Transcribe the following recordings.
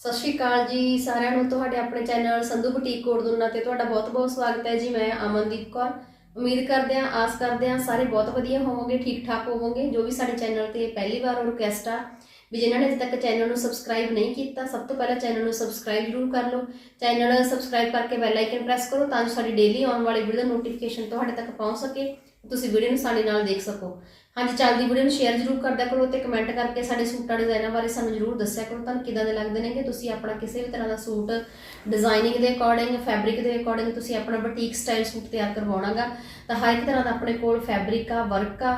ਸਤਿ ਸ਼੍ਰੀ ਅਕਾਲ ਜੀ ਸਾਰਿਆਂ ਨੂੰ, ਤੁਹਾਡੇ ਆਪਣੇ ਚੈਨਲ ਸੰਧੂ ਬੁਟੀਕ ਕੋੜਦੁਨਾ ਤੇ ਤੁਹਾਡਾ ਬਹੁਤ-ਬਹੁਤ ਸਵਾਗਤ ਹੈ ਜੀ, ਮੈਂ ਅਮਨਦੀਪ ਕੌਰ। ਉਮੀਦ ਕਰਦੇ ਹਾਂ, ਆਸ ਕਰਦੇ ਹਾਂ ਸਾਰੇ ਬਹੁਤ ਵਧੀਆ ਹੋਵੋਗੇ, ਠੀਕ ਠਾਕ ਹੋਵੋਗੇ, ਜੋ ਵੀ ਸਾਡੇ ਚੈਨਲ ਤੇ ਪਹਿਲੀ ਵਾਰ ਰਿਕੁਐਸਟ ਆ, ਵੀ ਜਿਨ੍ਹਾਂ ਨੇ ਅਜੇ ਤੱਕ ਚੈਨਲ ਨੂੰ ਸਬਸਕ੍ਰਾਈਬ ਨਹੀਂ ਕੀਤਾ, ਸਭ ਤੋਂ ਪਹਿਲਾਂ ਚੈਨਲ ਨੂੰ ਸਬਸਕ੍ਰਾਈਬ ਜ਼ਰੂਰ ਕਰ ਲਓ। ਚੈਨਲ ਸਬਸਕ੍ਰਾਈਬ ਕਰਕੇ ਬੈਲ ਆਈਕਨ ਪ੍ਰੈਸ ਕਰੋ ਤਾਂ ਜੋ ਸਾਡੀ ਡੇਲੀ ਆਉਣ ਵਾਲੀ ਵੀਡੀਓ ਦਾ ਨੋਟੀਫਿਕੇਸ਼ਨ ਤੁਹਾਡੇ ਤੱਕ ਪਹੁੰਚ ਸਕੇ, ਤੁਸੀਂ ਵੀਡੀਓ ਨੂੰ ਸਾਡੇ ਨਾਲ ਦੇਖ ਸਕੋ। ਹਾਂਜੀ, ਚੱਲਦੀ ਵੀਡੀਓ ਨੂੰ ਸ਼ੇਅਰ ਜ਼ਰੂਰ ਕਰਦਿਆ ਕਰੋ ਤੇ ਕਮੈਂਟ ਕਰਕੇ ਸਾਡੇ ਸੂਟਾਂ ਡਿਜ਼ਾਈਨਾਂ ਬਾਰੇ ਸਾਨੂੰ ਜ਼ਰੂਰ ਦੱਸਿਆ ਕਰੋ। ਤੁਹਾਨੂੰ ਕਿਦਾਂ ਦੇ ਲੱਗਦੇ ਨੇ ਕਿ ਤੁਸੀਂ ਆਪਣਾ ਕਿਸੇ ਵੀ ਤਰ੍ਹਾਂ ਦਾ ਸੂਟ ਡਿਜ਼ਾਈਨਿੰਗ ਦੇ ਅਕੋਰਡਿੰਗ ਫੈਬਰਿਕ ਦੇ ਅਕੋਰਡਿੰਗ ਤੁਸੀਂ ਆਪਣਾ ਬੁਟੀਕ ਸਟਾਈਲ ਸੂਟ ਤਿਆਰ ਕਰਵਾਉਣਾਗਾ, ਤਾਂ ਹਰ ਇੱਕ ਤਰ੍ਹਾਂ ਦਾ ਆਪਣੇ ਕੋਲ ਫੈਬਰਿਕ ਆ ਵਰਕ ਆ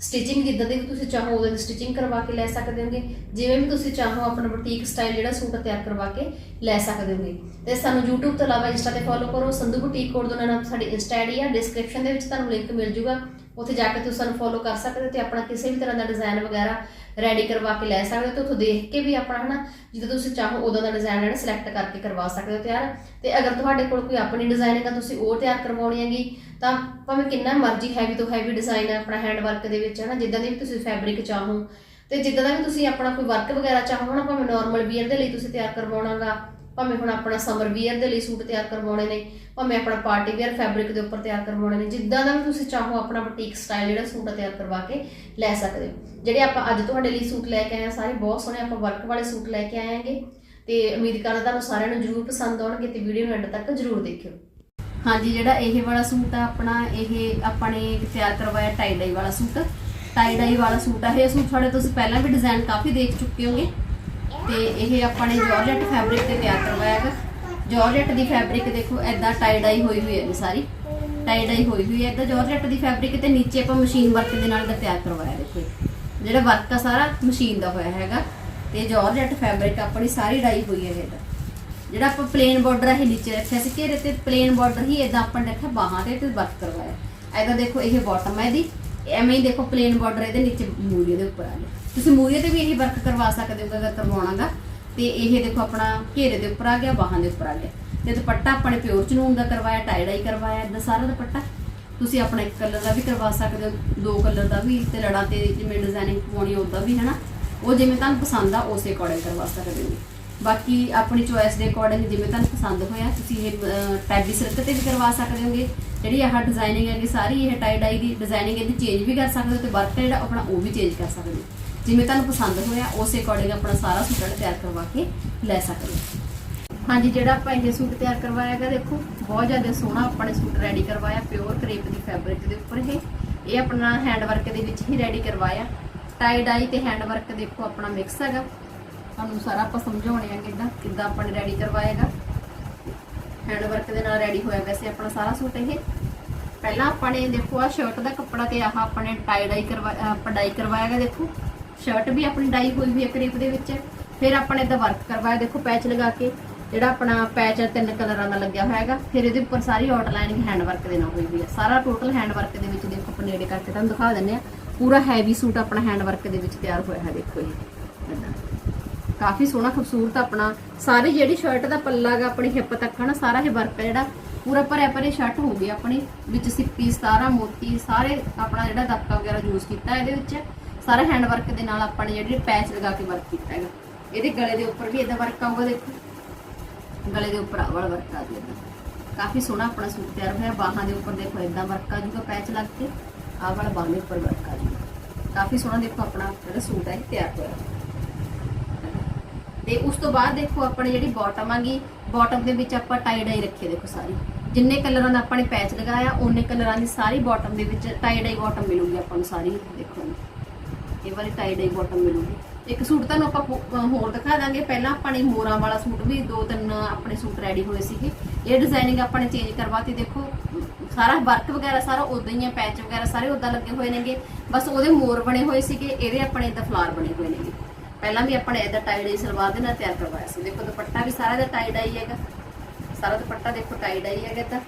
ਸਟਿਚਿੰਗ ਜਿੱਦਾਂ ਦੀ ਵੀ ਤੁਸੀਂ ਚਾਹੋ ਉਹਦੇ ਸਟਿਚਿੰਗ ਕਰਵਾ ਕੇ ਲੈ ਸਕਦੇ ਹੋਗੇ। ਜਿਵੇਂ ਵੀ ਤੁਸੀਂ ਚਾਹੋ ਆਪਣਾ ਬੁਟੀਕ ਸਟਾਈਲ ਜਿਹੜਾ ਸੂਟ ਤਿਆਰ ਕਰਵਾ ਕੇ ਲੈ ਸਕਦੇ ਹੋਗੇ। ਤੇ ਸਾਨੂੰ YouTube ਤੋਂ ਇਲਾਵਾ Insta ਤੇ ਫੋਲੋ ਕਰੋ। ਸੰਧੂ ਬੁਟੀਕ ਕੋਡ ਦਾ ਨਾਮ ਸਾਡੀ Insta ਆਈਡੀ ਆ। ਡਿਸਕ੍ਰਿਪਸ਼ਨ ਦੇ ਵਿੱਚ ਤੁਹਾਨੂੰ ਲਿੰਕ ਮਿਲ ਜੂਗਾ। ਉੱਥੇ ਜਾ ਕੇ ਤੁਸੀਂ ਸਾਨੂੰ ਫੋਲੋ ਕਰ ਸਕਦੇ ਹੋ ਤੇ ਆਪਣਾ ਕਿਸੇ ਵੀ ਤਰ੍ਹਾਂ ਦਾ ਡਿਜ਼ਾਈਨ ਵਗੈਰਾ ਰੈਡੀ ਕਰਵਾ ਕੇ ਲੈ ਸਕਦੇ ਹੋ ਤੇ ਉੱਥੋਂ ਦੇਖ ਕੇ ਵੀ ਆਪਣਾ ਹਨਾ, ਜਿੱਦਾਂ ਤੁਸੀਂ ਚਾਹੋ ਉਦੋਂ ਦਾ ਡਿਜ਼ਾਈਨ ਜਿਹੜਾ ਸਿਲੈਕਟ ਕਰਕੇ ਕਰਵਾ ਸਕਦੇ ਹੋ ਤਿਆਰ। ਤੇ ਅਗਰ ਤੁਹਾਡੇ ਕੋਲ ਕੋਈ ਆਪਣੀ ਡਿਜ਼ਾਈਨਿੰਗ ਆ ਤੁਸੀਂ ਉਹ ਤਿਆਰ ਕਰਵਾਉਣੀ ਹੈਗੀ, ਤਾਂ ਭਾਵੇਂ ਕਿੰਨਾ ਮਰਜ਼ੀ ਹੈਵੀ ਤੋਂ ਹੈਵੀ ਡਿਜ਼ਾਈਨ ਹੈ ਆਪਣਾ ਹੈਂਡ ਵਰਕ ਦੇ ਵਿੱਚ, ਹਨਾ, ਜਿੱਦਾਂ ਦੀ ਵੀ ਤੁਸੀਂ ਫੈਬਰਿਕ ਚਾਹੋ। ਤੇ ਜਿੱਦਾਂ ਦਾ ਵੀ ਤੁਸੀਂ ਆਪਣਾ ਕੋਈ ਵਰਕ ਵਗੈਰਾ ਚਾਹੋ ਨਾ ਭਾਵੇਂ ਨਾਰਮਲ ਵੀਅਰ ਦੇ ਲਈ ਤੁਸੀਂ ਤਿਆਰ ਕਰਵਾਉਣਾਗਾ ਭਾਵੇਂ ਹੁਣ ਆਪਣਾ ਸਮਰ ਵੀਅਰ ਦੇ ਲਈ ਸੂਟ ਤਿਆਰ ਕਰਵਾਉਣੇ ਨੇ, ਭਾਵੇਂ ਆਪਣਾ ਪਾਰਟੀ ਵੀਅਰ ਫੈਬਰਿਕ ਦੇ ਉੱਪਰ ਤਿਆਰ ਕਰਵਾਉਣੇ ਨੇ, ਜਿੱਦਾਂ ਦਾ ਵੀ ਤੁਸੀਂ ਚਾਹੋ ਆਪਣਾ ਬੁਟੀਕ ਸਟਾਈਲ ਜਿਹੜਾ ਸੂਟ ਤਿਆਰ ਕਰਵਾ ਕੇ ਲੈ ਸਕਦੇ ਹੋ। ਜਿਹੜੇ ਆਪਾਂ ਅੱਜ ਤੁਹਾਡੇ ਲਈ ਸੂਟ ਲੈ ਕੇ ਆਏ ਆ, ਸਾਰੇ ਬਹੁਤ ਸੋਹਣੇ ਆਪਾਂ ਵਰਕ ਵਾਲੇ ਸੂਟ ਲੈ ਕੇ ਆਏ ਆਂਗੇ ਤੇ ਉਮੀਦ ਕਰਦਾ ਤੁਹਾਨੂੰ ਸਾਰਿਆਂ ਨੂੰ ਜਰੂਰ ਪਸੰਦ ਆਉਣਗੇ ਤੇ ਵੀਡੀਓ ਨੂੰ ਐਂਡ ਤੱਕ ਜਰੂਰ ਦੇਖਿਓ। ਹਾਂਜੀ, ਜਿਹੜਾ ਇਹ ਵਾਲਾ ਸੂਟ ਆ ਆਪਣਾ, ਇਹ ਆਪਾਂ ਨੇ ਤਿਆਰ ਕਰਵਾਇਆ ਟਾਈ ਡਾਈ ਵਾਲਾ ਸੂਟ। ਟਾਈ ਡਾਈ ਵਾਲਾ ਸੂਟ ਆ, ਇਹ ਸੂਟ ਸਾਡੇ ਤੁਸੀਂ ਪਹਿਲਾਂ ਵੀ ਡਿਜ਼ਾਈਨ ਕਾਫੀ ਦੇਖ ਚੁੱਕੇ ਹੋਗੇ। ਤੇ ਇਹ ਆਪਾਂ ਨੇ ਜਾਰਜਟ ਫੈਬਰਿਕ ਤੇ ਤਿਆਰ ਕਰਵਾਇਆ ਹੈਗਾ। ਜਾਰਜਟ ਦੀ ਫੈਬਰਿਕ ਦੇਖੋ ਐਦਾਂ ਟਾਈ ਡਾਈ ਹੋਈ ਹੋਈ ਹੈ ਜੀ ਸਾਰੀ। ਟਾਈ ਡਾਈ ਹੋਈ ਹੋਈ ਹੈ। ਐਦਾਂ ਜਾਰਜਟ ਦੀ ਫੈਬਰਿਕ ਤੇ ਨੀਚੇ ਆਪਾਂ ਮਸ਼ੀਨ ਵਰਕ ਦੇ ਨਾਲ ਦਾ ਤਿਆਰ ਕਰਵਾਇਆ ਦੇਖੋ ਜਿਹੜਾ ਵਰਕ ਆ ਸਾਰਾ ਮਸ਼ੀਨ ਦਾ ਹੋਇਆ ਹੈਗਾ। ਤੇ ਜਾਰਜਟ ਫੈਬਰਿਕ ਆਪਣੀ ਸਾਰੀ ਡਾਈ ਹੋਈ ਹੈ ਇਹਦਾ ਜਿਹੜਾ ਆਪਾਂ ਪਲੇਨ ਬਾਰਡਰ ਇਹ ਨੀਚੇ ਰੱਖਿਆ ਸੀ। ਘੇਰੇ ਤੇ? ਪਲੇਨ ਬਾਰਡਰ ਹੀ ਇਦਾਂ ਆਪਾਂ ਨੇ ਰੱਖਿਆ, ਬਾਹਾਂ ਤੇ ਤੇ ਵਰਕ ਕਰਵਾਇਆ। ਐਦਾਂ ਦੇਖੋ, ਇਹ ਬਾਟਮ ਹੈ ਇਹਦੀ। ਐਵੇਂ ਹੀ ਦੇਖੋ ਪਲੇਨ ਬਾਰਡਰ ਇਹਦੇ ਨੀਚੇ ਮੂਰੀਏ ਦੇ ਉੱਪਰ ਆ ਗਿਆ ਤੁਸੀਂ ਮੂਰੀਏ ਤੇ ਵੀ ਇਹ ਵਰਕ ਕਰਵਾ ਸਕਦੇ ਹੋ ਅਗਰ ਕਰਵਾਉਣਾਗਾ ਤੇ ਇਹ ਦੇਖੋ ਆਪਣਾ ਘੇਰੇ ਦੇ ਉੱਪਰ ਆ ਗਿਆ, ਬਾਹਾਂ ਦੇ ਉੱਪਰ ਆ ਗਿਆ। ਤੇ ਦੁਪੱਟਾ ਆਪਣੇ ਪਿਓਰ ਚਨੂਨ ਦਾ ਕਰਵਾਇਆ ਟਾਈ ਡਾਈ ਕਰਵਾਇਆ ਇਦਾਂ ਸਾਰਾ ਦੁਪੱਟਾ। ਤੁਸੀਂ ਆਪਣਾ ਇੱਕ ਕਲਰ ਦਾ ਵੀ ਕਰਵਾ ਸਕਦੇ ਹੋ, ਦੋ ਕਲਰ ਦਾ ਵੀ, ਤੇ ਲੜਾ ਤੇ ਜਿਵੇਂ ਡਿਜ਼ਾਈਨਿੰਗ ਪਾਉਣੀ ਉਹਦਾ ਵੀ, ਹਨਾ? ਉਹ ਜਿਵੇਂ ਤੁਹਾਨੂੰ ਪਸੰਦ ਆ, ਉਸੇ ਅਕੋਰਡਿੰਗ ਕਰਵਾ ਸਕਦੇ ਹੋ। ਬਾਕੀ ਆਪਣੀ ਚੋਇਸ ਦੇ ਅਕੋਰਡਿੰਗ ਜਿਵੇਂ ਤੁਹਾਨੂੰ ਪਸੰਦ ਹੋਇਆ, ਤੁਸੀਂ ਇਹ ਟੈਬੀ ਸਿਲਕ ਤੇ ਵੀ ਕਰਵਾ ਸਕਦੇ ਹੋਗੇ। ਜਿਹੜੀ ਆਹ ਡਿਜ਼ਾਈਨਿੰਗ ਹੈਗੀ, ਸਾਰੀ ਇਹ ਟਾਈ ਡਾਈ ਦੀ ਡਿਜ਼ਾਈਨਿੰਗ ਇਹਦੀ ਚੇਂਜ ਵੀ ਕਰ ਸਕਦੇ ਹੋ, ਤੇ ਵਰਕ ਜਿਹੜਾ ਆਪਣਾ ਉਹ ਵੀ ਚੇਂਜ ਕਰ ਸਕਦੇ ਹੋ। ਜਿਵੇਂ ਤੁਹਾਨੂੰ ਪਸੰਦ ਹੋਇਆ, ਉਸੇ ਅਕੋਰਡਿੰਗ ਆਪਣਾ ਸਾਰਾ ਸੂਟ ਤਿਆਰ ਕਰਵਾ ਕੇ ਲੈ ਸਕਦੇ ਹੋ। ਹਾਂਜੀ, ਜਿਹੜਾ ਆਪਾਂ ਇਹ ਸੂਟ ਤਿਆਰ ਕਰਵਾਇਆ ਹੈਗਾ, ਦੇਖੋ, ਬਹੁਤ ਜ਼ਿਆਦਾ ਸੋਹਣਾ ਆਪਾਂ ਨੇ ਸੂਟ ਰੈਡੀ ਕਰਵਾਇਆ ਪਿਓਰ ਕਰੇਪ ਦੀ ਫੈਬਰਿਕ ਦੇ ਉੱਪਰ ਇਹ। ਇਹ ਆਪਣਾ ਹੈਂਡ ਵਰਕ ਦੇ ਵਿੱਚ ਹੀ ਰੈਡੀ ਕਰਵਾਇਆ। ਟਾਈ ਡਾਈ ਤੇ ਹੈਂਡ ਵਰਕ ਦੇਖੋ, ਆਪਣਾ ਮਿਕਸ ਹੈਗਾ। ਤੁਹਾਨੂੰ ਸਾਰਾ ਆਪਾਂ ਸਮਝਾਉਣੇ ਆ ਕਿੱਦਾਂ ਕਿੱਦਾਂ ਆਪਾਂ ਨੇ ਰੈਡੀ ਕਰਵਾਏਗਾ। ਹੈਂਡ ਵਰਕ ਦੇ ਨਾਲ ਰੈਡੀ ਹੋਇਆ ਵੈਸੇ ਆਪਣਾ ਸਾਰਾ ਸੂਟ ਇਹ। ਪਹਿਲਾਂ ਆਪਾਂ ਨੇ ਦੇਖੋ ਆ ਸ਼ਰਟ ਦਾ ਕੱਪੜਾ ਤੇ ਆਹ ਆਪਾਂ ਨੇ ਟਾਈ ਡਾਈ ਕਰਵਾਇਆ ਆਪਾਂ ਡਾਈ ਕਰਵਾਇਆਗਾ ਦੇਖੋ। ਸ਼ਰਟ ਵੀ ਆਪਣੀ ਡਾਈ ਹੋਈ ਹੋਈ ਹੈ ਕਰੀਬ ਦੇ ਵਿੱਚ। ਫਿਰ ਆਪਾਂ ਨੇ ਇਹਦਾ ਵਰਕ ਕਰਵਾਇਆ, ਦੇਖੋ ਪੈਚ ਲਗਾ ਕੇ, ਜਿਹੜਾ ਆਪਣਾ ਪੈਚ ਹੈ ਤਿੰਨ ਕਲਰਾਂ ਦਾ ਲੱਗਿਆ ਹੋਇਆ ਹੈਗਾ। ਫਿਰ ਇਹਦੇ ਉੱਪਰ ਸਾਰੀ ਆਊਟਲਾਈਨਿੰਗ ਹੈਂਡ ਵਰਕ ਦੇ ਨਾਲ ਹੋਈ ਹੋਈ ਹੈ ਸਾਰਾ ਟੋਟਲ ਹੈਂਡ ਵਰਕ ਦੇ ਵਿੱਚ ਦੇਖੋ ਆਪਾਂ ਨੇੜੇ ਕਰਕੇ ਤੁਹਾਨੂੰ ਦਿਖਾ ਦਿੰਨੇ ਆ। ਪੂਰਾ ਹੈਵੀ ਸੂਟ ਆਪਣਾ ਹੈਂਡ ਵਰਕ ਦੇ ਵਿੱਚ ਤਿਆਰ ਹੋਇਆ ਹੈ, ਦੇਖੋ ਇਹ। ਕਾਫੀ ਸੋਹਣਾ ਖੂਬਸੂਰਤ ਆਪਣਾ, ਸਾਰੀ ਜਿਹੜੀ ਸ਼ਰਟ ਦਾ ਪੱਲਾ ਗਾ, ਆਪਣੀ ਹਿੱਪ ਤੱਕ ਨਾ ਸਾਰਾ ਇਹ ਵਰਕ ਹੈ ਜਿਹੜਾ। ਪੂਰਾ ਭਰਿਆ ਭਰੇ ਸ਼ਰਟ ਹੋ ਗਈ ਆਪਣੀ, ਵਿੱਚ ਸਿੱਪੀ, ਸਾਰਾ ਮੋਤੀ, ਸਾਰੇ ਆਪਣਾ ਜਿਹੜਾ ਦਬਕਾ ਵਗੈਰਾ ਯੂਜ਼ ਕੀਤਾ ਇਹਦੇ ਵਿੱਚ। ਸਾਰਾ ਹੈਂਡ ਵਰਕ ਦੇ ਨਾਲ ਆਪਾਂ ਨੇ ਜਿਹੜੀ ਪੈਚ ਲਗਾ ਕੇ ਵਰਕ ਕੀਤਾ ਹੈਗਾ। ਇਹਦੇ ਗਲੇ ਦੇ ਉੱਪਰ ਵੀ ਇਦਾਂ ਵਰਕ ਆਊਗਾ, ਦੇਖੋ। ਗਲੇ ਦੇ ਉੱਪਰ ਆਹ ਵਾਲਾ ਵਰਕ ਆ ਜਾਊਗਾ ਕਾਫੀ ਸੋਹਣਾ ਆਪਣਾ ਸੂਟ ਤਿਆਰ ਹੋਇਆ। ਬਾਹਾਂ ਦੇ ਉੱਪਰ ਦੇਖੋ ਇਦਾਂ ਵਰਕ ਆ ਜੂਗਾ ਪੈਚ ਲੱਗ ਕੇ। ਆਹ ਵਾਲਾ ਬਾਹਾਂ ਦੇ ਉੱਪਰ ਵਰਕ ਆ ਜੂਗਾ। ਕਾਫੀ ਸੋਹਣਾ ਦੇਖੋ ਆਪਣਾ ਜਿਹੜਾ ਸੂਟ ਹੈ ਤਿਆਰ ਹੋਇਆ। ਤੇ ਉਸ ਤੋਂ ਬਾਅਦ ਦੇਖੋ ਆਪਣੇ ਜਿਹੜੀ ਬਾਟਮ ਆਗੀ ਬਾਟਮ ਦੇ ਵਿੱਚ ਆਪਾਂ ਟਾਈ ਡਾਈ ਰੱਖੀ ਦੇਖੋ ਸਾਰੀ। ਜਿੰਨੇ ਕਲਰਾਂ ਦਾ ਆਪਾਂ ਨੇ ਪੈਚ ਲਗਾਇਆ ਉਹਨੇ ਕਲਰਾਂ ਦੀ ਸਾਰੀ ਬਾਟਮ ਦੇ ਵਿੱਚ ਟਾਈ ਡਾਈ ਬਾਟਮ ਮਿਲੂਗੀ ਆਪਾਂ ਨੂੰ ਸਾਰੀ, ਦੇਖੋ। ਇਹ ਵਾਲੀ ਟਾਈ ਡਾਈ ਬਾਟਮ ਮਿਲੂਗੀ। ਇੱਕ ਸੂਟ ਤੁਹਾਨੂੰ ਆਪਾਂ ਹੋਰ ਦਿਖਾ ਦਾਂਗੇ। ਪਹਿਲਾਂ ਆਪਾਂ ਨੇ ਮੋਰਾਂ ਵਾਲਾ ਸੂਟ ਵੀ ਦੋ ਤਿੰਨ ਆਪਣੇ ਸੂਟ ਰੈਡੀ ਹੋਏ ਸੀਗੇ। ਇਹ ਡਿਜ਼ਾਈਨਿੰਗ ਆਪਾਂ ਨੇ ਚੇਂਜ ਕਰਵਾਤੀ। ਦੇਖੋ, ਸਾਰਾ ਵਰਕ ਵਗੈਰਾ ਸਾਰਾ ਉਦਾਂ ਹੀ ਹੈ ਪੈਚ ਵਗੈਰਾ ਸਾਰੇ ਉਦਾਂ ਲੱਗੇ ਹੋਏ ਨੇਗੇ। ਬਸ ਉਹਦੇ ਮੋਰ ਬਣੇ ਹੋਏ ਸੀਗੇ, ਇਹਦੇ ਆਪਣੇ ਇਦਾਂ ਫਲਾਰ ਬਣੇ ਹੋਏ ਨੇਗੇ। ਪਹਿਲਾਂ ਵੀ ਆਪਾਂ ਨੇ ਇਹਦਾ ਟਾਈ ਡਾਈ ਸਲਵਾਰ ਦੇ ਨਾਲ ਤਿਆਰ ਕਰਵਾਇਆ ਸੀ। ਦੇਖੋ, ਦੁਪੱਟਾ ਵੀ ਸਾਰਾ ਦਾ ਟਾਈ ਡਾਈ ਹੈਗਾ। ਸਾਰਾ ਦੁਪੱਟਾ ਦੇਖੋ ਟਾਈ ਡਾਈ ਹੈਗਾ ਤਾਂ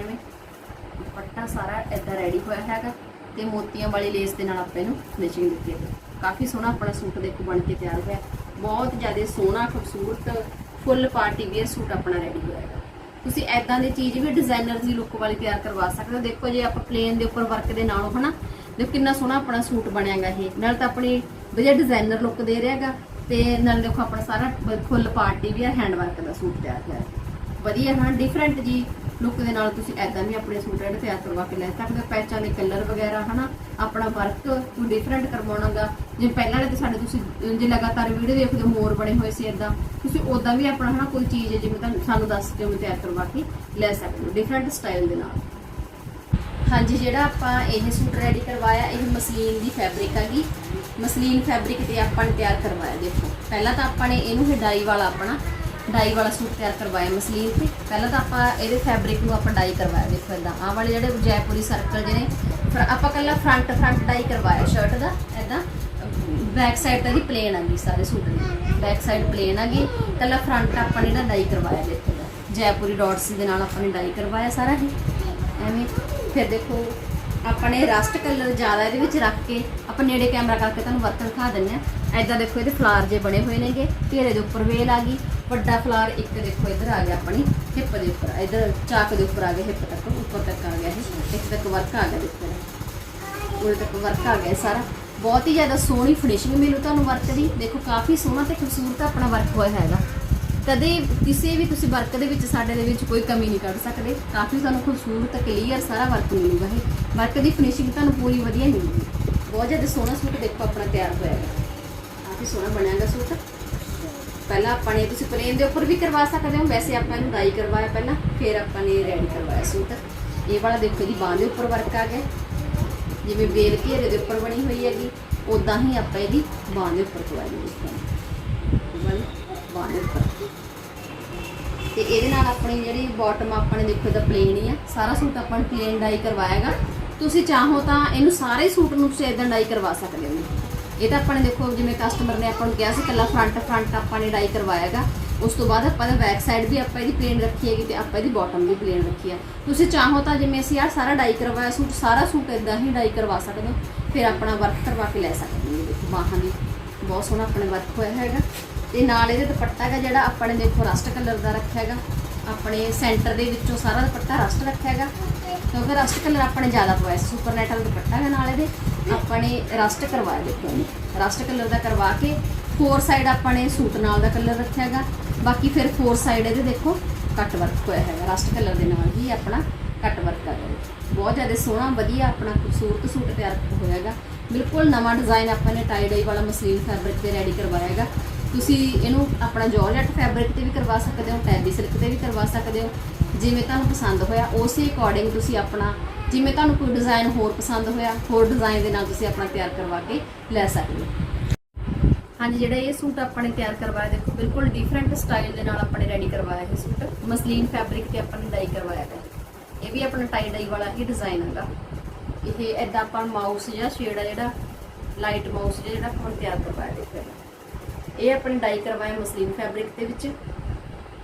ਐਵੇਂ। ਦੁਪੱਟਾ ਸਾਰਾ ਏਦਾਂ ਰੈਡੀ ਹੋਇਆ ਹੈਗਾ। ਤੇ ਮੋਤੀਆਂ ਵਾਲੀ ਲੇਸ ਦੇ ਨਾਲ ਆਪਾਂ ਇਹਨੂੰ ਫਿਨਿਸ਼ਿੰਗ ਦਿੱਤੀ ਹੈ। ਕਾਫੀ ਸੋਹਣਾ ਆਪਣਾ ਸੂਟ ਦੇਖੋ ਬਣ ਕੇ ਤਿਆਰ ਹੋਇਆ। ਬਹੁਤ ਜ਼ਿਆਦਾ ਸੋਹਣਾ, ਖੂਬਸੂਰਤ ਫੁੱਲ ਪਾਰਟੀ ਵੇਅਰ ਸੂਟ ਆਪਣਾ ਰੈਡੀ ਹੋਇਆ ਹੈਗਾ। ਤੁਸੀਂ ਐਦਾਂ ਦੀ ਚੀਜ਼ ਵੀ ਡਿਜ਼ਾਈਨਰ ਦੀ ਲੁੱਕ ਵਾਲੀ ਤਿਆਰ ਕਰਵਾ ਸਕਦੇ ਹੋ। ਦੇਖੋ ਜੇ ਆਪਾਂ ਪਲੇਨ ਦੇ ਉੱਪਰ ਵਰਕ ਦੇ ਨਾਲੋਂ ਹਨਾ, ਦੇਖੋ ਕਿੰਨਾ ਸੋਹਣਾ ਆਪਣਾ ਸੂਟ ਬਣਿਆਗਾ ਇਹ। ਨਾਲ ਤਾਂ ਆਪਣੀ ਵਧੀਆ ਡਿਜ਼ਾਈਨਰ ਲੁੱਕ ਦੇ ਰਿਹਾਗਾ ਤੇ ਨਾਲ ਦੇਖੋ ਆਪਣਾ ਸਾਰਾ ਫੁੱਲ ਪਾਰਟੀ ਵੀ ਆ ਹੈਂਡ ਵਰਕ ਦਾ ਸੂਟ ਤਿਆਰ ਹੋਇਆ। ਵਧੀਆ, ਹਾਂ ਡਿਫਰੈਂਟ ਜੀ। ਲੁੱਕ ਦੇ ਨਾਲ ਤੁਸੀਂ ਐਦਾਂ ਵੀ ਆਪਣੇ ਸੂਟ ਜਿਹੜੇ ਤਿਆਰ ਕਰਵਾ ਕੇ ਲੈ ਸਕਦੇ ਹੋ। ਪੈਚਾਂ ਦੇ ਕਲਰ ਵਗੈਰਾ, ਹਨਾ? ਆਪਣਾ ਵਰਕ ਨੂੰ ਡਿਫਰੈਂਟ ਕਰਵਾਉਣਾਗਾ ਜੇ ਪਹਿਲਾਂ ਵਾਲੇ ਤੇ ਸਾਡੇ ਤੁਸੀਂ, ਜੇ ਲਗਾਤਾਰ ਵੀਡੀਓ ਦੇਖਦੇ ਹੋ ਮੋਰ ਬਣੇ ਹੋਏ ਸੀ ਐਦਾਂ ਤੁਸੀਂ ਉਦਾਂ ਵੀ ਆਪਣਾ, ਹਨਾ, ਕੋਈ ਚੀਜ਼ ਜਿਵੇਂ ਤੁਹਾਨੂੰ ਸਾਨੂੰ ਦੱਸ ਕੇ ਉਹ ਤਿਆਰ ਕਰਵਾ ਕੇ ਲੈ ਸਕਦੇ ਹੋ ਡਿਫਰੈਂਟ ਸਟਾਈਲ ਦੇ ਨਾਲ। ਹਾਂਜੀ, ਜਿਹੜਾ ਆਪਾਂ ਇਹ ਸੂਟ ਰੈਡੀ ਕਰਵਾਇਆ, ਇਹ ਮਸਲੀਨ ਦੀ ਫੈਬਰਿਕ ਹੈਗੀ ਮਸਲੀਨ ਫੈਬਰਿਕ ਤੇ ਆਪਾਂ ਨੇ ਤਿਆਰ ਕਰਵਾਇਆ, ਦੇਖੋ। ਪਹਿਲਾਂ ਤਾਂ ਆਪਾਂ ਨੇ ਇਹਨੂੰ ਹੀ ਡਾਈ ਵਾਲਾ ਆਪਣਾ ਡਾਈ ਵਾਲਾ ਸੂਟ ਤਿਆਰ ਕਰਵਾਇਆ ਮਸਲੀਨ ਤੇ। ਪਹਿਲਾਂ ਤਾਂ ਆਪਾਂ ਇਹਦੇ ਫੈਬਰਿਕ ਨੂੰ ਆਪਾਂ ਡਾਈ ਕਰਵਾਇਆ, ਦੇਖੋ ਇਦਾਂ ਆਹ ਵਾਲੇ ਜਿਹੜੇ ਜੈਪੁਰੀ ਸਰਕਲ ਜਿਹੜੇ ਫਿਰ ਆਪਾਂ ਕੱਲਾ ਫਰੰਟ ਫਰੰਟ ਡਾਈ ਕਰਵਾਇਆ ਸ਼ਰਟ ਦਾ ਇਦਾਂ ਬੈਕ ਸਾਈਡ ਤਾਂ ਜੀ ਪਲੇਨ ਆਗੀ ਸਾਰੇ ਸੂਟ ਦੀ ਬੈਕ ਸਾਈਡ ਪਲੇਨ ਆਗੀ ਕੱਲਾ ਫਰੰਟ ਆਪਾਂ ਨੇ ਇਹਦਾ ਡਾਈ ਕਰਵਾਇਆ ਦੇਖੋ। ਜੈਪੁਰੀ ਡਾਟਸ ਦੇ ਨਾਲ ਆਪਾਂ ਨੇ ਡਾਈ ਕਰਵਾਇਆ ਸਾਰਾ ਇਹ। ਐਵੇਂ। ਫਿਰ ਦੇਖੋ ਆਪਣੇ ਰਸਟ ਕਲਰ ਜ਼ਿਆਦਾ ਇਹਦੇ ਵਿੱਚ ਰੱਖ ਕੇ ਆਪਾਂ ਨੇੜੇ ਕੈਮਰਾ ਕਰਕੇ ਤੁਹਾਨੂੰ ਵਰਤ ਦਿਖਾ ਦਿੰਨੇ ਆ ਐਦਾਂ ਦੇਖੋ ਇਹਦੇ ਫਲਾਰ ਜੇ ਬਣੇ ਹੋਏ ਨੇਗੇ, ਘੇਰੇ ਦੇ ਉੱਪਰ ਵੇਲ ਆ ਗਈ, ਵੱਡਾ ਫਲਾਰ ਇੱਕ ਦੇਖੋ ਇੱਧਰ ਆ ਗਿਆ ਆਪਣੀ ਹਿੱਪ ਦੇ ਉੱਪਰ, ਇੱਧਰ ਚਾਕ ਦੇ ਉੱਪਰ ਆ ਗਿਆ ਹਿੱਪ ਤੱਕ, ਉੱਪਰ ਤੱਕ ਆ ਗਿਆ ਇਹ ਇੱਕ ਤੱਕ ਵਰਕ ਆ ਗਿਆ ਦੇਖੋ। ਉਰੇ ਤੱਕ ਵਰਕ ਆ ਗਿਆ ਸਾਰਾ। ਬਹੁਤ ਹੀ ਜ਼ਿਆਦਾ ਸੋਹਣੀ ਫਿਨਿਸ਼ਿੰਗ ਮਿਲੂ ਤੁਹਾਨੂੰ ਵਰਕ ਦੀ। ਦੇਖੋ ਕਾਫੀ ਸੋਹਣਾ ਤੇ ਖੂਬਸੂਰਤ ਆਪਣਾ ਵਰਕ ਹੋਇਆ ਹੈਗਾ। ਕਦੇ ਕਿਸੇ ਵੀ ਤੁਸੀਂ ਵਰਕ ਦੇ ਵਿੱਚ ਸਾਡੇ ਦੇ ਵਿੱਚ ਕੋਈ ਕਮੀ ਨਹੀਂ ਕੱਢ ਸਕਦੇ। ਕਾਫੀ ਤੁਹਾਨੂੰ ਖੂਬਸੂਰਤ ਕਲੀਅਰ ਸਾਰਾ ਵਰਕ ਮਿਲੂਗਾ ਇਹ। ਵਰਕ ਦੀ ਫਿਨਿਸ਼ਿੰਗ ਤੁਹਾਨੂੰ ਪੂਰੀ ਵਧੀਆ ਮਿਲੂਗੀ। ਬਹੁਤ ਜ਼ਿਆਦਾ ਸੋਹਣਾ ਸੂਟ ਦੇਖੋ ਆਪਣਾ ਤਿਆਰ ਹੋਇਆ ਹੈ ਕਾਫੀ ਸੋਹਣਾ ਬਣਿਆਗਾ ਸੂਟ। ਪਹਿਲਾਂ ਆਪਾਂ ਨੇ ਤੁਸੀਂ ਪਲੇਨ ਦੇ ਉੱਪਰ ਵੀ ਕਰਵਾ ਸਕਦੇ ਹੋ, ਵੈਸੇ ਆਪਾਂ ਇਹਨੂੰ ਡਾਈ ਕਰਵਾਇਆ ਪਹਿਲਾਂ, ਫਿਰ ਆਪਾਂ ਨੇ ਰੈਡੀ ਕਰਵਾਇਆ ਸੂਟ। ਇਹ ਵਾਲਾ ਦੇਖੋ ਜੀ, ਬਾਂਹ ਦੇ ਉੱਪਰ ਵਰਕ ਆ ਗਿਆ। ਜਿਵੇਂ ਵੇਲ ਘੇਰੇ ਦੇ ਉੱਪਰ ਬਣੀ ਹੋਈ ਹੈਗੀ ਉਦਾਂ ਹੀ ਆਪਾਂ ਇਹਦੀ ਬਾਂਹ ਦੇ ਉੱਪਰ ਕਰਵਾਈ ਹੈ। ਬਾਂਹ ਦੇ ਉੱਪਰ। ਤੇ ਇਹਦੇ ਨਾਲ ਆਪਣੀ ਜਿਹੜੀ ਬਾਟਮ ਆਪਾਂ ਨੇ ਦੇਖੋ ਇਹਦਾ ਪਲੇਨ ਹੀ ਆ। ਸਾਰਾ ਸੂਟ ਆਪਾਂ ਨੇ ਪਲੇਨ ਡਾਈ ਕਰਵਾਇਆਗਾ ਤੁਸੀਂ ਚਾਹੋ ਤਾਂ ਇਹਨੂੰ ਸਾਰੇ ਸੂਟ ਨੂੰ ਤੁਸੀਂ ਇਦਾਂ ਡਾਈ ਕਰਵਾ ਸਕਦੇ ਹੋ। ਇਹ ਤਾਂ ਆਪਾਂ ਨੇ ਦੇਖੋ, ਜਿਵੇਂ ਕਸਟਮਰ ਨੇ ਆਪਾਂ ਨੂੰ ਕਿਹਾ ਸੀ ਕੱਲਾ ਫਰੰਟ ਫਰੰਟ ਆਪਾਂ ਨੇ ਡਾਈ ਕਰਵਾਇਆਗਾ। ਉਸ ਤੋਂ ਬਾਅਦ ਆਪਾਂ ਦਾ ਬੈਕ ਸਾਈਡ ਵੀ ਆਪਾਂ ਇਹਦੀ ਪਲੇਨ ਰੱਖੀ ਹੈਗੀ ਤੇ ਆਪਾਂ ਇਹਦੀ ਬਾਟਮ ਵੀ ਪਲੇਨ ਰੱਖੀ ਆ। ਤੁਸੀਂ ਚਾਹੋ ਤਾਂ ਜਿਵੇਂ ਅਸੀਂ ਆ ਸਾਰਾ ਡਾਈ ਕਰਵਾਇਆ ਸੂਟ, ਸਾਰਾ ਸੂਟ ਇਦਾਂ ਹੀ ਡਾਈ ਕਰਵਾ ਸਕਦੇ ਹੋ। ਫਿਰ ਆਪਣਾ ਵਰਕ ਕਰਵਾ ਕੇ ਲੈ ਸਕਦੇ ਹੋ। ਦੇਖੋ, ਬਾਹਾਂ ਦੀ ਬਹੁਤ ਸੋਹਣਾ ਆਪਣੇ ਵਰਕ ਹੋਇਆ ਹੈਗਾ। ਤੇ ਨਾਲ ਇਹਦੇ ਦੁਪੱਟਾ ਹੈਗਾ ਜਿਹੜਾ ਆਪਾਂ ਨੇ ਦੇਖੋ ਰਸਟ ਕਲਰ ਦਾ ਰੱਖਿਆ ਹੈਗਾ। ਆਪਣੇ ਸੈਂਟਰ ਦੇ ਵਿੱਚੋਂ ਸਾਰਾ ਦੁਪੱਟਾ ਰਸਟ ਰੱਖਿਆ ਹੈਗਾ। ਕਿਉਂਕਿ ਰਸਟ ਕਲਰ ਆਪਾਂ ਨੇ ਜ਼ਿਆਦਾ ਪਵਾਇਆ ਸੀ ਸੁਪਰ ਨੈਟ ਵਾਲਾ ਦੁਪੱਟਾ ਹੈ ਨਾਲ ਇਹਦੇ ਆਪਾਂ ਨੇ ਰਸਟ ਕਰਵਾਇਆ ਦੇਖੋ ਇਹਨੂੰ ਰਸਟ ਕਲਰ ਦਾ ਕਰਵਾ ਕੇ ਫੋਰ ਸਾਈਡ ਆਪਾਂ ਨੇ ਸੂਟ ਨਾਲ ਦਾ ਕਲਰ ਰੱਖਿਆ ਹੈਗਾ। ਬਾਕੀ ਫਿਰ ਫੋਰ ਸਾਈਡ ਇਹਦੇ ਦੇਖੋ ਕੱਟ ਵਰਕ ਹੋਇਆ ਹੈਗਾ। ਰਸਟ ਕਲਰ ਦੇ ਨਾਲ ਹੀ ਆਪਣਾ ਕੱਟ ਵਰਕ ਕਰ ਰਿਹਾ ਬਹੁਤ ਜ਼ਿਆਦਾ ਸੋਹਣਾ, ਵਧੀਆ ਆਪਣਾ ਖੂਬਸੂਰਤ ਸੂਟ ਤਿਆਰ ਹੋਇਆ ਹੈਗਾ। ਬਿਲਕੁਲ ਨਵਾਂ ਡਿਜ਼ਾਈਨ ਆਪਾਂ ਨੇ ਟਾਈ ਡਾਈ ਵਾਲਾ ਮਸਲੀਨ ਫੈਬਰਿਕ ਤੇ ਰੈਡੀ ਕਰਵਾਇਆ ਹੈਗਾ। ਤੁਸੀਂ ਇਹਨੂੰ ਆਪਣਾ ਜਾਰਜਟ ਫੈਬਰਿਕ ਤੇ ਵੀ ਕਰਵਾ ਸਕਦੇ ਹੋ ਟੈਬੀ ਸਿਲਕ ਤੇ ਵੀ ਕਰਵਾ ਸਕਦੇ ਹੋ। ਜਿਵੇਂ ਤੁਹਾਨੂੰ ਪਸੰਦ ਹੋਇਆ, ਉਸੇ ਅਕੋਰਡਿੰਗ ਤੁਸੀਂ ਆਪਣਾ, ਜਿਵੇਂ ਤੁਹਾਨੂੰ ਕੋਈ ਡਿਜ਼ਾਈਨ ਹੋਰ ਪਸੰਦ ਹੋਇਆ, ਹੋਰ ਡਿਜ਼ਾਈਨ ਦੇ ਨਾਲ ਤੁਸੀਂ ਆਪਣਾ ਤਿਆਰ ਕਰਵਾ ਕੇ ਲੈ ਸਕਦੇ ਹੋ। ਹਾਂਜੀ, ਜਿਹੜਾ ਇਹ ਸੂਟ ਆਪਾਂ ਨੇ ਤਿਆਰ ਕਰਵਾਇਆ, ਦੇਖੋ, ਬਿਲਕੁਲ ਡਿਫਰੈਂਟ ਸਟਾਈਲ ਦੇ ਨਾਲ ਆਪਾਂ ਨੇ ਰੈਡੀ ਕਰਵਾਇਆ ਇਹ ਸੂਟ। ਮਸਲੀਨ ਫੈਬਰਿਕ ਤੇ ਆਪਾਂ ਨੇ ਡਾਈ ਕਰਵਾਇਆ ਹੈ। ਇਹ ਵੀ ਆਪਣਾ ਟਾਈ ਡਾਈ ਵਾਲਾ ਹੀ ਡਿਜ਼ਾਈਨ ਹੈਗਾ। ਇਹ ਐਦਾਂ ਆਪਾਂ ਮਾਊਸ ਜਾਂ ਸ਼ੇਡ ਆ ਜਿਹੜਾ ਲਾਈਟ ਮਾਊਸ ਜਿਹੜਾ ਆਪਾਂ ਤਿਆਰ ਕਰਵਾਇਆ ਦੇਖੋ। ਇਹ ਆਪਣੀ ਡਾਈ ਕਰਵਾਏ ਮਸਲੀਨ ਫੈਬਰਿਕ ਦੇ ਵਿੱਚ।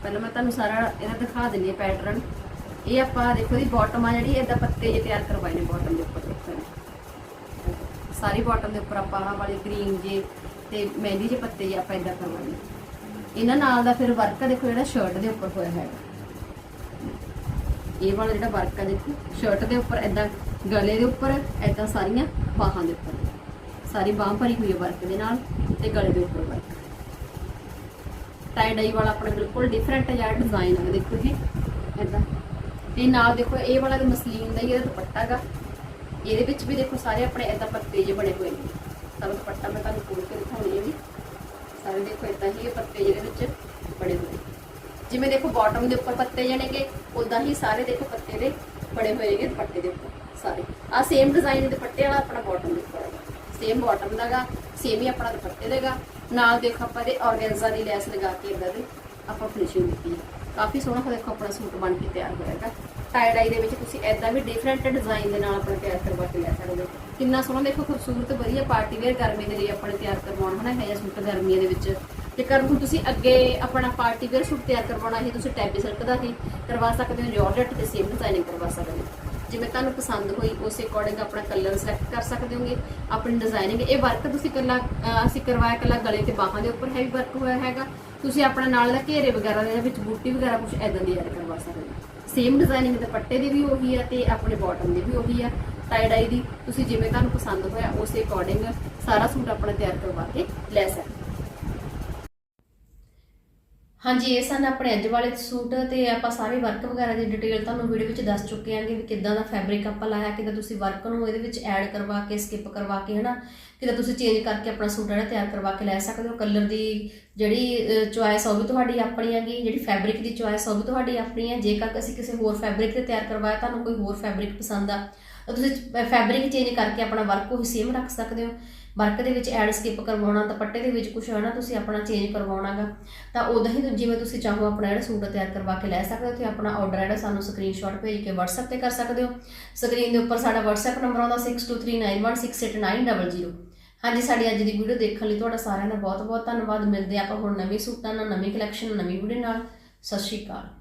ਪਹਿਲਾਂ ਮੈਂ ਤੁਹਾਨੂੰ ਸਾਰਾ ਇਹਦਾ ਦਿਖਾ ਦਿੰਨੀ ਆ ਪੈਟਰਨ ਇਹ ਆਪਾਂ ਦੇਖੋ ਦੀ ਬਾਟਮ ਆ ਜਿਹੜੀ, ਇਹਦਾ ਪੱਤੇ ਜੇ ਤਿਆਰ ਕਰਵਾਏ ਨੇ ਬਾਟਮ ਦੇ ਉੱਪਰ ਦੇਖੋ ਸਾਰੀ ਬਾਟਮ ਦੇ ਉੱਪਰ ਆਪਾਂ ਆਹ ਵਾਲੇ ਗ੍ਰੀਨ ਜੇ ਤੇ ਮਹਿੰਦੀ ਜੇ ਪੱਤੇ ਜੇ ਆਪਾਂ ਇਦਾਂ ਕਰਵਾਏ ਇਹਨਾਂ ਨਾਲ ਦਾ ਫਿਰ ਵਰਕ ਦੇਖੋ ਜਿਹੜਾ ਸ਼ਰਟ ਦੇ ਉੱਪਰ ਹੋਇਆ ਹੈਗਾ ਇਹ ਵਾਲਾ ਜਿਹੜਾ ਵਰਕ ਆ ਦੇਖੋ ਸ਼ਰਟ ਦੇ ਉੱਪਰ ਇਦਾਂ ਗਲੇ ਦੇ ਉੱਪਰ ਇਦਾਂ ਸਾਰੀਆਂ ਬਾਹਾਂ ਦੇ ਉੱਪਰ। ਸਾਰੀ ਬਾਹ ਭਰੀ ਹੋਈ ਹੈ ਵਰਕ ਦੇ ਨਾਲ ਤੇ ਗਲੇ ਦੇ ਉੱਪਰ ਵਰਕ ਟਾਈ ਡਾਈ ਵਾਲਾ ਆਪਣਾ ਬਿਲਕੁਲ ਡਿਫਰੈਂਟ ਜਿਹਾ ਡਿਜ਼ਾਈਨ ਹੈ ਦੇਖੋ ਇਹ ਇਦਾਂ ਤੇ ਨਾਲ ਦੇਖੋ, ਇਹ ਵਾਲਾ ਵੀ ਮਸਲੀਨ ਦਾ ਹੀ ਇਹਦਾ ਦੁਪੱਟਾ ਗਾ। ਇਹਦੇ ਵਿੱਚ ਵੀ ਦੇਖੋ, ਸਾਰੇ ਆਪਣੇ ਇਦਾਂ ਪੱਤੇ ਜਿਹੇ ਬਣੇ ਹੋਏ ਨੇ। ਸਾਰਾ ਦੁਪੱਟਾ ਮੈਂ ਤੁਹਾਨੂੰ ਖੋਲ ਕੇ ਦਿਖਾਉਣੀ ਹੈ ਜੀ ਸਾਰੇ ਦੇਖੋ ਇਦਾਂ ਹੀ ਇਹ ਪੱਤੇ ਜਿਹਦੇ ਵਿੱਚ ਬਣੇ ਹੋਏ ਜਿਵੇਂ ਦੇਖੋ ਬਾਟਮ ਦੇ ਉੱਪਰ ਪੱਤੇ ਜਣੇਗੇ ਉਦਾਂ ਹੀ ਸਾਰੇ ਦੇਖੋ ਪੱਤੇ ਦੇ ਬਣੇ ਹੋਏਗੇ ਦੁਪੱਟੇ ਦੇ ਉੱਪਰ, ਸਾਰੇ। ਆ ਸੇਮ ਡਿਜ਼ਾਈਨ ਦੇ ਦੁਪੱਟੇ ਵਾਲਾ ਆਪਣਾ ਬਾਟਮ ਦੇ ਉੱਪਰ ਹੈਗਾ। ਸੇਮ ਬਾਟਮ ਦਾਗਾ ਸੇਮ ਹੀ ਆਪਣਾ ਦੁਪੱਟੇ ਦੇਗਾ ਨਾਲ ਦੇਖੋ ਆਪਾਂ ਦੇ ਆਰਗੈਂਜ਼ਾ ਦੀ ਲੈਸ ਲਗਾ ਕੇ ਇਦਾਂ ਦੇ ਆਪਾਂ ਫਿਨਿਸ਼ਿੰਗ ਦਿੱਤੀ ਹੈ। ਕਾਫੀ ਸੋਹਣਾ ਦੇਖੋ ਆਪਣਾ ਸੂਟ ਬਣ ਕੇ ਤਿਆਰ ਹੋਏਗਾ ਟਾਈ ਡਾਈ ਦੇ ਵਿੱਚ ਤੁਸੀਂ ਐਦਾਂ ਵੀ ਡਿਫਰੈਂਟ ਡਿਜ਼ਾਈਨ ਦੇ ਨਾਲ ਆਪਣਾ ਤਿਆਰ ਕਰਵਾ ਕੇ ਲੈ ਸਕਦੇ ਹੋ। ਕਿੰਨਾ ਸੋਹਣਾ ਦੇਖੋ ਖੂਬਸੂਰਤ ਵਧੀਆ ਪਾਰਟੀ ਵੇਅਰ ਗਰਮੀ ਦੇ ਲਈ ਆਪਣੇ ਤਿਆਰ ਕਰਵਾਉਣਾ ਹਨਾ, ਇਹ ਜਿਹਾ ਸੂਟ ਗਰਮੀਆਂ ਦੇ ਵਿੱਚ। ਤੇ ਕਰ ਹੁਣ ਤੁਸੀਂ ਅੱਗੇ ਆਪਣਾ ਪਾਰਟੀ ਵੇਅਰ ਸੂਟ ਤਿਆਰ ਕਰਵਾਉਣਾ ਹੈ ਤੁਸੀਂ ਟੈਬੀ ਸਿਲਕ ਦਾ ਹੀ ਕਰਵਾ ਸਕਦੇ ਹੋ, ਜਾਰਜਟ ਤੇ ਸੇਮ ਡਿਜ਼ਾਈਨਿੰਗ ਕਰਵਾ ਸਕਦੇ ਹੋ। ਜਿਵੇਂ ਤੁਹਾਨੂੰ ਪਸੰਦ ਹੋਈ, ਉਸੇ ਅਕੋਰਡਿੰਗ ਆਪਣਾ ਕਲਰ ਸਿਲੈਕਟ ਕਰ ਸਕਦੇ ਹੋਗੇ, ਆਪਣੀ ਡਿਜ਼ਾਈਨਿੰਗ ਇਹ ਵਰਕ ਤੁਸੀਂ ਕੱਲਾ ਅਸੀਂ ਕਰਵਾਇਆ ਕੱਲਾ ਗਲੇ ਤੇ ਬਾਹਾਂ ਦੇ ਉੱਪਰ ਹੈਵੀ ਵਰਕ ਹੋਇਆ ਹੈਗਾ। ਤੁਸੀਂ ਆਪਣਾ ਨਾਲ ਦਾ ਘੇਰੇ ਵਗੈਰਾ ਦੇ ਵਿੱਚ ਬੂਟੀ ਵਗੈਰਾ ਕੁਝ ਐਦਾਂ ਦੀ ਐਡ ਕਰਵਾ ਸਕਦੇ ਹੋ। ਸੇਮ ਡਿਜ਼ਾਈਨਿੰਗ ਦੇ ਪੱਟੇ ਦੀ ਵੀ ਉਹੀ ਆ ਤੇ ਆਪਣੇ ਬਾਟਮ ਦੀ ਵੀ ਉਹੀ ਆ ਟਾਈ ਡਾਈ ਦੀ। ਤੁਸੀਂ ਜਿਵੇਂ ਤੁਹਾਨੂੰ ਪਸੰਦ ਹੋਇਆ, ਉਸੇ ਅਕੋਰਡਿੰਗ ਸਾਰਾ ਸੂਟ ਆਪਣਾ ਤਿਆਰ ਕਰਵਾ ਕੇ ਲੈ ਸਕਦੇ ਹਾਂਜੀ, ਇਹ ਸਨ ਆਪਣੇ ਅੱਜ ਵਾਲੇ ਸੂਟ ਤੇ ਆਪਾਂ ਸਾਰੇ ਵਰਕ ਵਗੈਰਾ ਦੀ ਡਿਟੇਲ ਤੁਹਾਨੂੰ ਵੀਡੀਓ ਵਿੱਚ ਦੱਸ ਚੁੱਕੇ ਆਂਗੇ ਵੀ ਕਿੱਦਾਂ ਦਾ ਫੈਬਰਿਕ ਆਪਾਂ ਲਾਇਆ, ਕਿੱਦਾਂ ਤੁਸੀਂ ਵਰਕ ਨੂੰ ਇਹਦੇ ਵਿੱਚ ਐਡ ਕਰਵਾ ਕੇ ਸਕਿਪ ਕਰਵਾ ਕੇ, ਹਨਾ? ਕਿੱਦਾਂ ਤੁਸੀਂ ਚੇਂਜ ਕਰਕੇ ਆਪਣਾ ਸੂਟ ਜਿਹੜਾ ਤਿਆਰ ਕਰਵਾ ਕੇ ਲੈ ਸਕਦੇ ਹੋ? ਕਲਰ ਦੀ ਜਿਹੜੀ ਚੁਆਇਸ ਉਹ ਵੀ ਤੁਹਾਡੀ ਆਪਣੀ ਹੈਗੀ ਜਿਹੜੀ ਫੈਬਰਿਕ ਦੀ ਚੁਆਇਸ ਉਹ ਵੀ ਤੁਹਾਡੀ ਆਪਣੀ ਹੈ ਜੇਕਰ ਅਸੀਂ ਕਿਸੇ ਹੋਰ ਫੈਬਰਿਕ ਤੇ ਤਿਆਰ ਕਰਵਾਇਆ, ਤੁਹਾਨੂੰ ਕੋਈ ਹੋਰ ਫੈਬਰਿਕ ਪਸੰਦ ਆ ਤੁਸੀਂ ਫੈਬਰਿਕ ਚੇਂਜ ਕਰਕੇ ਆਪਣਾ ਵਰਕ ਉਹ ਸੇਮ ਰੱਖ ਸਕਦੇ ਹੋ। ਵਰਕ ਦੇ ਵਿੱਚ ਐਡ ਸਕਿਪ ਕਰਵਾਉਣਾ, ਦੁਪੱਟੇ ਦੇ ਵਿੱਚ ਕੁਝ ਹੈ ਨਾ, ਤੁਸੀਂ ਆਪਣਾ ਚੇਂਜ ਕਰਵਾਉਣਾਗਾ। ਤਾਂ ਉਦਾਂ ਹੀ ਜਿਵੇਂ ਤੁਸੀਂ ਚਾਹੋ ਆਪਣਾ ਜਿਹੜਾ ਸੂਟ ਤਿਆਰ ਕਰਵਾ ਕੇ ਲੈ ਸਕਦੇ ਹੋ ਤੇ ਆਪਣਾ ਆਰਡਰ ਜਿਹੜਾ ਸਾਨੂੰ ਸਕਰੀਨਸ਼ਾਟ ਭੇਜ ਕੇ WhatsApp ਤੇ ਕਰ ਸਕਦੇ ਹੋ। ਸਕਰੀਨ ਦੇ ਉੱਪਰ ਸਾਡਾ WhatsApp ਨੰਬਰ ਆਉਂਦਾ 6239168900 ਹਾਂਜੀ, ਸਾਡੀ ਅੱਜ ਦੀ ਵੀਡੀਓ ਦੇਖਣ ਲਈ ਤੁਹਾਡਾ ਸਾਰਿਆਂ ਦਾ ਬਹੁਤ ਬਹੁਤ ਧੰਨਵਾਦ। ਮਿਲਦੇ ਹਾਂ ਆਪਾਂ ਹੁਣ ਨਵੇਂ ਸੂਟਾਂ ਨਾਲ, ਨਵੀਂ ਕਲੈਕਸ਼ਨ ਨਵੀਂ ਵੀਡੀਓ ਨਾਲ। ਸਤਿ ਸ਼੍ਰੀ ਅਕਾਲ।